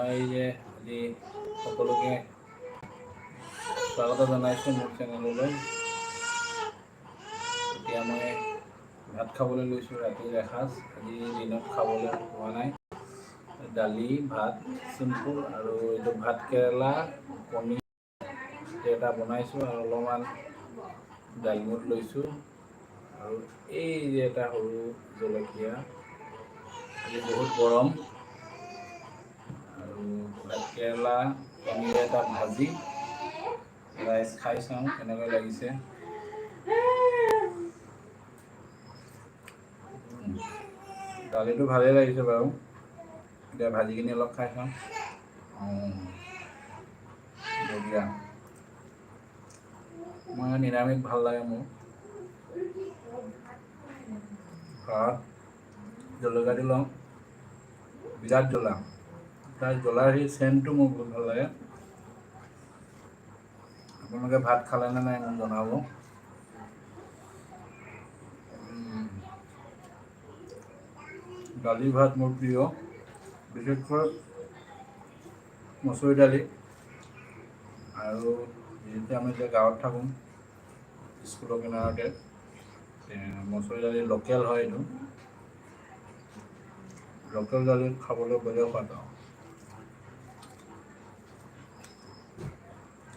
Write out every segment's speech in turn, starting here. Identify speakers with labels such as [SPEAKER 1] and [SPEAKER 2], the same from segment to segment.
[SPEAKER 1] মই যে আজি সকলোকে স্বাগত জনাইছোঁ মোৰ চেনেললৈ এতিয়া মই ভাত খাবলৈ লৈছোঁ ৰাতিৰ এসাঁজ আজি দিনত খাবলৈ হোৱা নাই দালি ভাত চিম্পুল আৰু এইটো ভাত কেৰেলা কণী এটা বনাইছোঁ আৰু অলপমান ডালমুট লৈছোঁ আৰু এই যে এটা সৰু জলকীয়া আজি বহুত গৰম কেৰেলা কণীৰ এটা ভাজি, ৰাইচ খাই চাওঁ কেনেকৈ লাগিছে? দালিটো ভালেই লাগিছে বাৰু। এতিয়া ভাজিখিনি অলপ খাই চাওঁ বঢ়িয়া। মই নিৰামিষ ভালো লাগে মোৰ। ভাত, জলকীয়া দি লওঁ। বিৰাট জ্বলা। তাৰ জ্বলাৰ সেই চেণ্টটো মোৰ বহুত ভালো লাগে। আপোনালোকে ভাত খালে নে নাই জনাব। দালি ভাত মোৰ প্ৰিয়। বিশেষকৈ মচুৰ দালি। আৰু যিহেতু আমি এতিয়া গাঁৱত থাকোঁ, স্কুলৰ কিনাৰতে মচুৰ দালি লোকেল হয় এইটো। লোকেল দালি খাবলৈ বেলেগ সোৱাদ আৰু।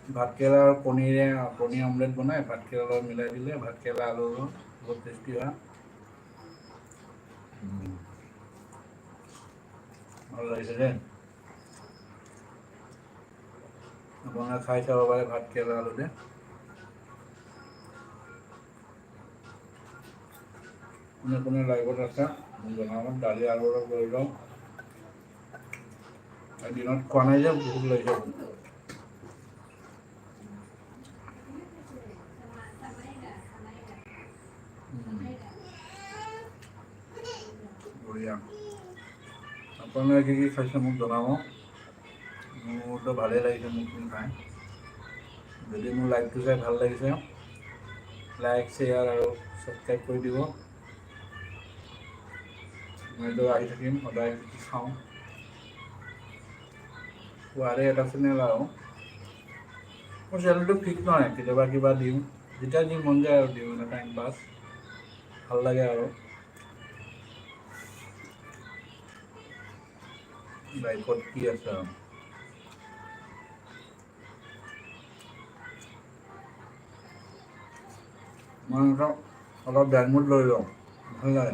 [SPEAKER 1] ভাতকেৰেলা আৰু কণীৰে কণী অমলেট বনাই, ভাতকেৰেলা লগত মিলাই দিলে, ভাতকেৰেলা, আলু বহুত টেষ্টি হয়। ভালো লাগিছে দেই। আপোনালোকে খাই চাব পাৰে ভাতকেৰেলা আলুৰে কোনে কোনে লাইভত আছে, মোক জনাব, দালি আলু অলপ লৈ লওঁ। দিনত খোৱা নাই যে, ভোক লাগিছে। বঢ়িয়া আপোনালোকে কি কি খাইছে মোক জনাব। মোৰতো ভালেই লাগিছে মোৰখিনি খাই। যদি মোৰ লাইভটো চাই ভালো লাগিছে, লাইক, শ্বেয়াৰ আৰু ছাবস্ক্ৰাইব কৰি দিব। মইতো আহি থাকিম, সদায় কি খাওঁ। খোৱাৰে এটা চেনেল আৰু মোৰ চেনেলটো ফিক্স নহয়, কেতিয়াবা কিবা দিওঁ। যেতিয়া যি মন যায় আৰু দিওঁ মানে টাইম পাছ ভালো লাগে আৰু। bei Gott hier sein. มันก็เราแบ่งมุดเลยหรอกไม่เลย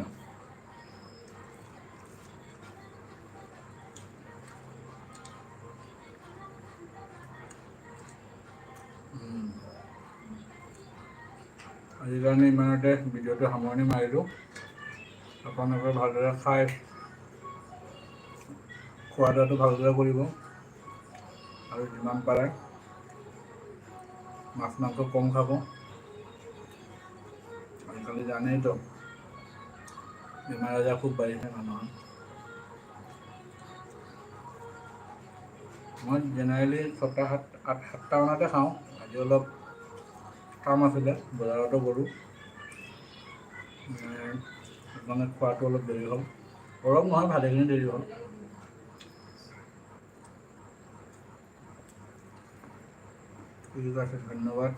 [SPEAKER 1] อันนี้ตอนนี้มันได้วิดีโอที่ทำวันนี้มาให้ดูแล้วก็นักเรียนบาดเจ็บ খোৱা লোৱাটো ভালদৰে কৰিব আৰু যিমান পাৰে মাছ, মাংস কম খাব। আজিকালি জানেইতো বেমাৰ আজাৰ খুব বাঢ়িছে মানুহৰ মই জেনেৰেলি ছটা সাত আঠ সাতটা মানতে খাওঁ। আজি অলপ কাম আছিলে, বজাৰতো গ'লোঁ। মানে খোৱাটো অলপ দেৰি হ'ল। অলপ নহয়, ভালেখিনি দেৰি হ'ল। ঠিক আছে ধন্যবাদ।